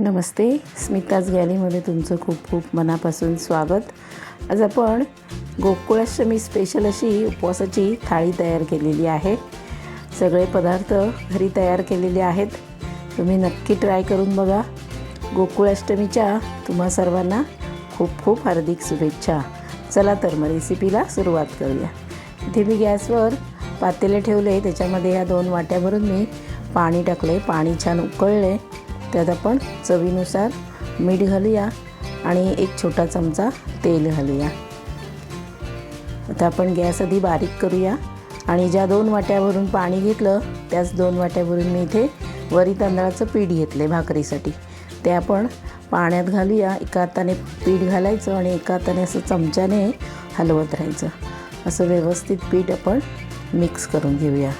नमस्ते स्मिताज गॅलीमध्ये तुमचं खूप खूप मनापासून स्वागत. आज आपण गोकुळाष्टमी स्पेशल अशी उपवासाची थाळी तयार केलेली आहे. सगळे पदार्थ घरी तयार केलेले आहेत. तुम्ही नक्की ट्राय करून बघा. गोकुळाष्टमीच्या तुम्हा सर्वांना खूप खूप हार्दिक शुभेच्छा. चला तर मग रेसिपीला सुरुवात करूया. इथे मी गॅसवर पातेले ठेवले. त्याच्यामध्ये या दोन वाट्यावरून मी पाणी टाकले पाणी छान उकळले त्यात आपण चवीनुसार मीठ घालूया आणि एक छोटा चमचा तेल घालूया. आता आपण गॅस आधी बारीक करूया आणि ज्या दोन वाट्यावरून पाणी घेतलं त्याच दोन वाट्यावरून मी इथे वरी तांदळाचं पीठ घेतलं भाकरीसाठी. ते आपण पाण्यात घालूया. एका हाताने पीठ घालायचं आणि एका हाताने असं चमच्याने हलवत राहायचं. असं व्यवस्थित पीठ आपण मिक्स करून घेऊया.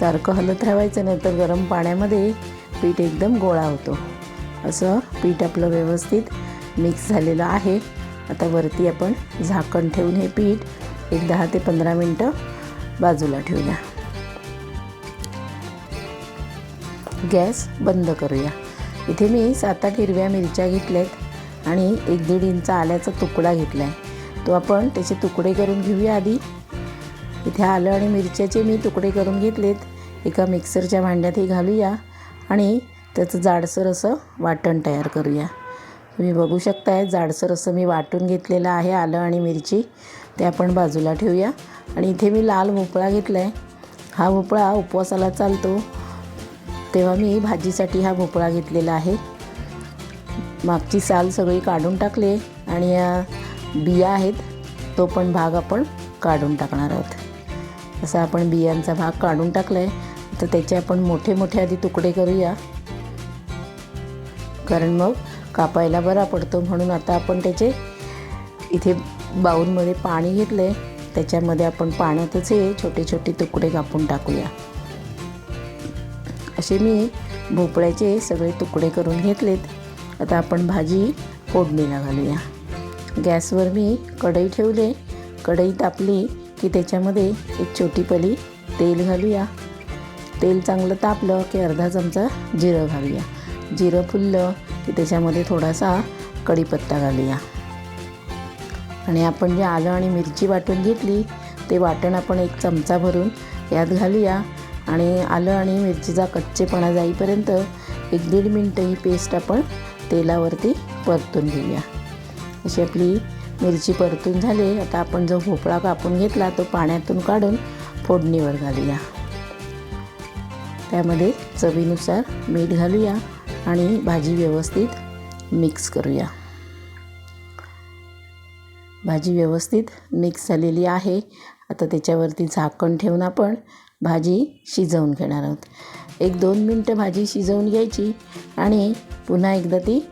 सारखं हलत राहायचं नाही तर गरम पाण्यामध्ये पीठ एकदम गोळा होतो. असं पीठ आपलं व्यवस्थित मिक्स झालेलं आहे. आता वरती आपण झाकण ठेवून हे पीठ एक दहा ते पंधरा मिनटं बाजूला ठेवूया. गॅस बंद करूया. इथे मी सात आठ हिरव्या मिरच्या घेतल्यात आणि एक दीड इंच आल्याचा तुकडा घेतला आहे तो आपण त्याचे तुकडे करून घेऊया आधी. इथे आलं आणि मिरच्याचे मी तुकडे करून घेतलेत. एका मिक्सरच्या भांड्यातही घालूया. आणि त्याचं जाडसर असं वाटण तयार करूया. तुम्ही बघू शकताय जाडसर असं मी वाटून घेतलेलं आहे आलं आणि मिरची. ते आपण बाजूला ठेवूया. आणि इथे मी लाल भोपळा घेतला आहे हा भोपळा उपवासाला चालतो. तेव्हा मी भाजीसाठी हा भोपळा घेतलेला आहे. मागची साल सगळी काढून टाकली आणि या बिया आहेत तो पण भाग आपण काढून टाकणार आहोत. असा आपण बियांचा भाग काढून टाकला आहे तर त्याचे आपण मोठे मोठे आधी तुकडे करूया. कारण मग कापायला बरा पडतो. म्हणून आता आपण त्याचे इथे बाऊलमध्ये पाणी घेतले. त्याच्यामध्ये आपण पाण्यातच हे छोटे छोटे तुकडे कापून टाकूया. असे मी भोपळ्याचे सगळे तुकडे करून घेतलेत. आता आपण भाजी फोडणीला घालूया. गॅसवर मी कढई ठेवले. कढई तापली की त्याच्यामध्ये एक छोटी पली तेल घालूया. तेल चांगलं तापलं की अर्धा चमचा जिरं घालूया. जिरं फुललं की त्याच्यामध्ये थोडासा कढीपत्ता घालूया. आणि आपण जे आलं आणि मिरची वाटून घेतली ते वाटण आपण एक चमचा भरून यात घालूया. आणि आलं आणि मिरचीचा कच्चेपणा जाईपर्यंत एक दीड मिनटं ही पेस्ट आपण तेलावरती परतून घेऊया. अशी आपली मिरची परतून झाली. आता आपण जो भोपळा कापून घेतला तो पाण्यातून काढून फोडणीवर घालूया. त्यामध्ये चवीनुसार मीठ घालूया आणि भाजी व्यवस्थित मिक्स करूया. भाजी व्यवस्थित मिक्स झालेली आहे. आता त्याच्यावरती झाकण ठेवून आपण भाजी शिजवून घेणार आहोत. एक दोन मिनटं भाजी शिजवून घ्यायची आणि पुन्हा एकदा ती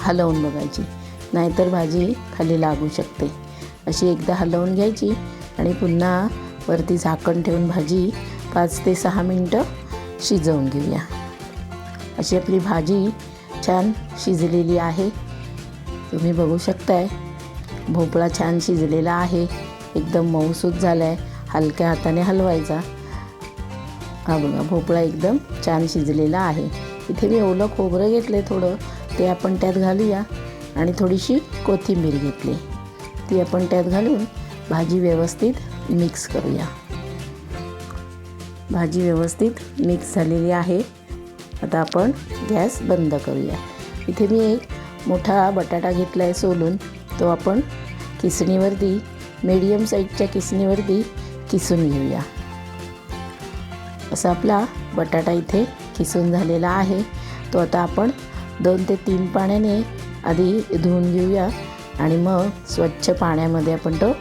हलवून बघायची. नाहीतर भाजी खाली लागू शकते. अशी एकदा हलवून घ्यायची आणि पुन्हा वरती झाकण ठेवून भाजी पाच ते सहा मिनटं शिजवून घेऊया. अशी आपली भाजी छान शिजलेली आहे. तुम्ही बघू शकताय भोपळा छान शिजलेला आहे. एकदम मऊसूत झाला आहे हलक्या हाताने हलवायचा. हा बघा भोपळा एकदम छान शिजलेला आहे. इथे मी ओलं खोबरं घेतलं आहे थोडं ते आपण त्यात घालूया. आणि थोडीशी कोथिंबीर घेतली. ती आपण त्यात घालून भाजी व्यवस्थित मिक्स करूया. भाजी व्यवस्थित मिक्स झालेली आहे. आता आपण गॅस बंद करूया. इथे मी एक मोठा बटाटा घेतला आहे सोलून. तो आपण किसणीवरती मीडियम साईजच्या किसणीवरती किसून घेऊया. असा आपला बटाटा इथे किसून झालेला आहे. तो आता आपण दोन ते तीन पाण्याने आधी धुवून घेऊया आणि मग स्वच्छ पाण्यामध्ये आपण तो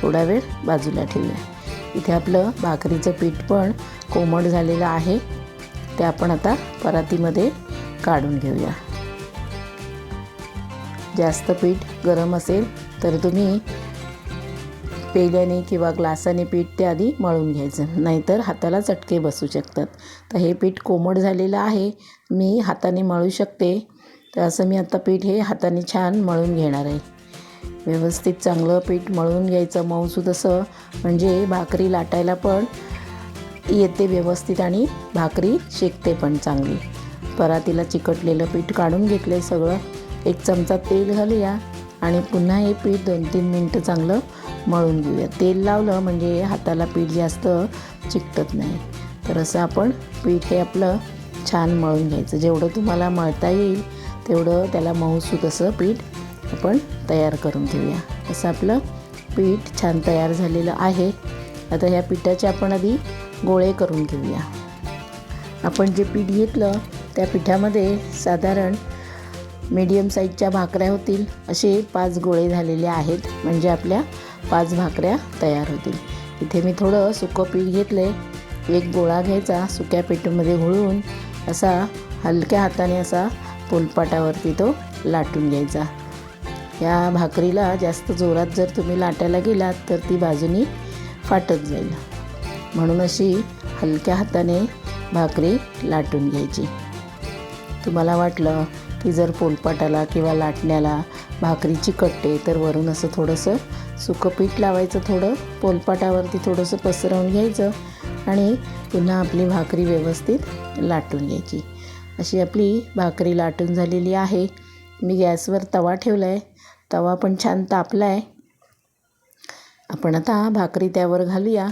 थोडा वेळ बाजूला ठेवूया. इथे आपलं भाकरीचं पीठ पण कोमट झालेलं आहे. ते आपण आता परातीमध्ये काढून घेऊया. जास्त पीठ गरम असेल तर तुम्ही पेल्याने किंवा ग्लासाने पीठ ते आधी मळून घ्यायचं. नाहीतर हाताला चटके बसू शकतात. तर हे पीठ कोमट झालेलं आहे. मी हाताने मळू शकते. तर असं मी आता पीठ हे हाताने छान मळून घेणार आहे. व्यवस्थित चांगलं पीठ मळून घ्यायचं मऊसूद असं म्हणजे भाकरी लाटायला पण येते व्यवस्थित आणि भाकरी शेकते पण चांगली. परातीला चिकटलेलं पीठ काढून घेतलं आहे सगळं. एक चमचा तेल घालूया आणि पुन्हा हे पीठ दोन तीन मिनटं चांगलं मळून घेऊया. तेल लावलं म्हणजे हाताला पीठ जास्त चिकटत नाही. तर असं आपण पीठ हे आपलं छान मळून घ्यायचं. जेवढं तुम्हाला मळता येईल तेवढं त्याला मऊसूत असं पीठ आपण तयार करून घेऊया. असं आपलं पीठ छान तयार झालेलं आहे. आता ह्या पिठाचे आपण आधी गोळे करून घेऊया. आपण जे पीठ घेतलं त्या पिठामध्ये साधारण मीडियम साईजच्या भाकऱ्या होतील. असे पाच गोळे झालेले आहेत. म्हणजे आपल्या पाच भाकऱ्या तयार होतील. इथे मी थोडं सुकं पीठ घेतलं आहे एक गोळा घ्यायचा सुक्या पिठामध्ये घोळून असा हलक्या हाताने असा पोलपाटावरती तो लाटून घ्यायचा. या भाकरीला जास्त जोरात जर तुम्ही लाटायला गेलात तर ती बाजूनी फाटत जाईल. म्हणून अशी हलक्या हाताने भाकरी लाटून घ्यायची. तुम्हाला वाटलं की जर पोलपाटाला किंवा लाटण्याला भाकरी चिकटते तर वरून असं थोडंसं सुकं पीठ लावायचं थोडं पोलपाटावरती थोडंसं पसरवून घ्यायचं आणि पुन्हा आपली भाकरी व्यवस्थित लाटून घ्यायची. अशी आपली भाकरी लाटून झालेली आहे. मी गॅसवर तवा ठेवला आहे तवा पण छान तापला आहे आपण आता भाकरी त्यावर घालूया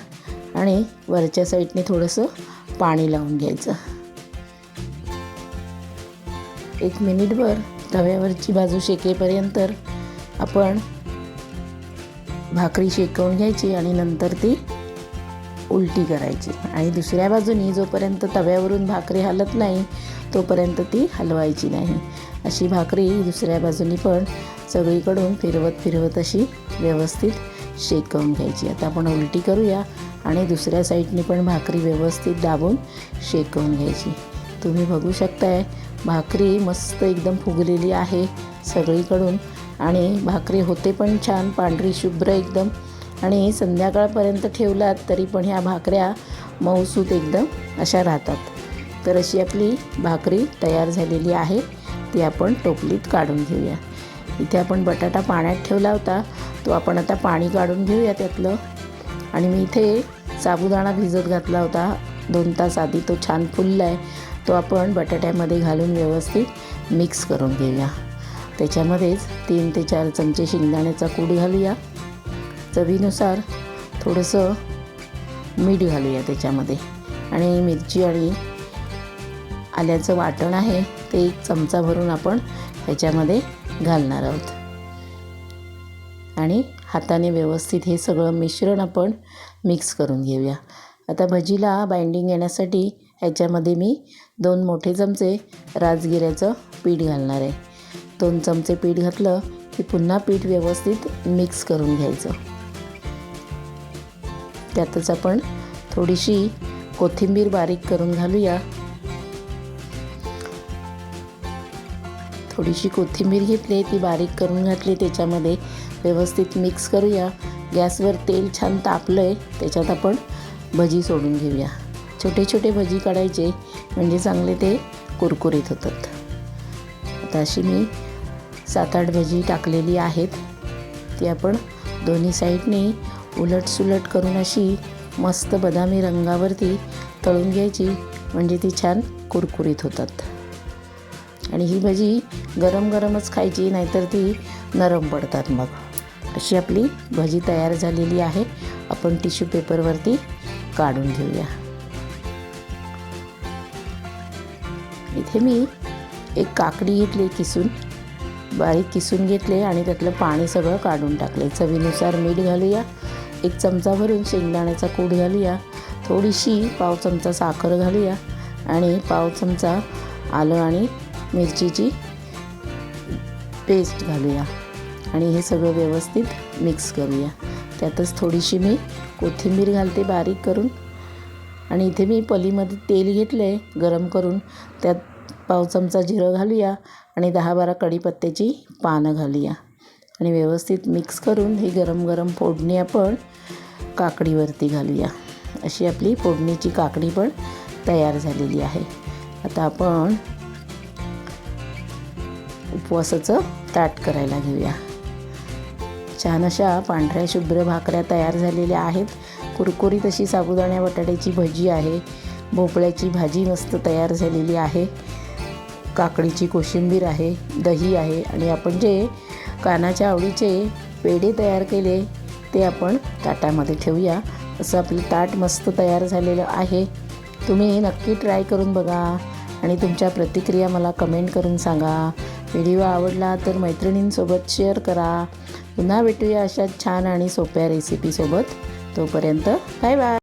आणि वरच्या साईडने थोडंसं पाणी लावून घ्यायचं. एक मिनिटभर तव्यावरची बाजू शेकेपर्यंत आपण भाकरी शेकवून घ्यायची आणि नंतर ती उलटी करायची. आणि दुसऱ्या बाजूनी जोपर्यंत तव्यावरून भाकरी हलत नाही तोपर्यंत ती हलवायची नाही. अशी भाकरी दुसऱ्या बाजूनी पण सगळीकडून फिरवत फिरवत अशी व्यवस्थित शेकवून घ्यायची. आता आपण उलटी करूया आणि दुसऱ्या साईडने पण भाकरी व्यवस्थित दाबून शेकवून घ्यायची. तुम्ही बघू शकताय भाकरी मस्त एकदम फुगलेली आहे सगळीकडून आणि भाकरी होते पण छान पांढरी शुभ्र एकदम. आणि संध्याकाळपर्यंत ठेवलात तरी पण ह्या भाकऱ्या मऊसूत एकदम अशा राहतात. तर अशी आपली भाकरी तयार झालेली आहे ती आपण टोपलीत काढून घेऊया. इथे आपण बटाटा पाण्यात ठेवला होता. तो आपण आता पाणी काढून घेऊया त्यातलं. आणि मी इथे साबुदाणा भिजत घातला होता. दोन तास आधी तो छान फुलला आहे तो आपण बटाट्यामध्ये घालून व्यवस्थित मिक्स करून घेऊया. त्याच्यामध्येच तीन ते चार चमचे शेंगदाण्याचा कूड घालूया. चवीनुसार थोडंसं मीठ घालूया त्याच्यामध्ये. आणि मिरची आणि आल्याचं वाटण आहे. ते एक चमचा भरून आपण ह्याच्यामध्ये घालणार आहोत. आणि हाताने व्यवस्थित हे सगळं मिश्रण आपण मिक्स करून घेऊया. आता भजीला बाइंडिंग येण्यासाठी ह्याच्यामध्ये मी दोन मोठे चमचे राजगिऱ्याचं पीठ घालणार आहे. दोन चमचे पीठ घातलं की पुन्हा पीठ व्यवस्थित मिक्स करून घ्यायचं. त्यातच आपण थोडीशी कोथिंबीर बारीक करून घालूया. थोडीशी कोथिंबीर घेतली ती बारीक करून घातली. त्याच्यामध्ये व्यवस्थित मिक्स करूया. गॅसवर तेल छान तापलं आहे त्याच्यात आपण भजी सोडून घेऊया. छोटे छोटे भजी काढायचे म्हणजे चांगले ते कुरकुरीत होतात. आता अशी मी सात आठ भजी टाकलेली आहेत. ती आपण दोन्ही साईडने उलटसुलट करून अशी मस्त बदामी रंगावरती तळून घ्यायची म्हणजे ती छान कुरकुरीत होतात. आणि ही भजी गरम गरमच खायची नाहीतर ती नरम पडतात मग. अशी आपली भजी तयार झालेली आहे. आपण टिश्यू पेपरवरती काढून घेऊया. इथे मी एक काकडी घेतली किसून बारीक किसून घेतले आणि त्यातलं पाणी सगळं काढून टाकले. चवीनुसार मीठ घालूया एक चमचा भरून शेंगदाण्याचा कूट घालूया थोडीशी पाव चमचा साखर घालूया आणि पाव चमचा आलं आणि मिरचीची पेस्ट घालूया. आणि हे सगळं व्यवस्थित मिक्स करूया. त्यातच थोडीशी मी कोथिंबीर घालते बारीक करून. आणि इथे मी पलीमध्ये तेल घेतलं आहे गरम करून. त्यात पाव चमचा जिरं घालूया आणि दहा बारा कढीपत्त्याची पानं घालूया. आणि व्यवस्थित मिक्स करून ही गरम गरम फोडणी आपण काकडीवरती घालूया. अशी आपली फोडणीची काकडी पण तयार झालेली आहे. आता आपण उपवासाचं ताट करायला घेऊया. छान अशा पांढऱ्या शुभ्र भाकऱ्या तयार झालेल्या आहेत. कुरकुरीत अशी साबुदाण्या बटाट्याची भजी आहे. भोपळ्याची भाजी मस्त तयार झालेली आहे. काकडीची कोशिंबीर आहे दही आहे आणि आपण जे कानाच्या आवडीचे पेढे तयार केले ते आपण ताटामध्ये ठेवूया. असं आपलं ताट मस्त तयार झालेलं आहे. तुम्ही नक्की ट्राय करून बघा आणि तुमच्या प्रतिक्रिया मला कमेंट करून सांगा. व्हिडिओ आवडला तर मैत्रिणींसोबत शेअर करा. पुन्हा भेटूया अशा छान आणि सोप्या रेसिपीसोबत तोपर्यंत बाय बाय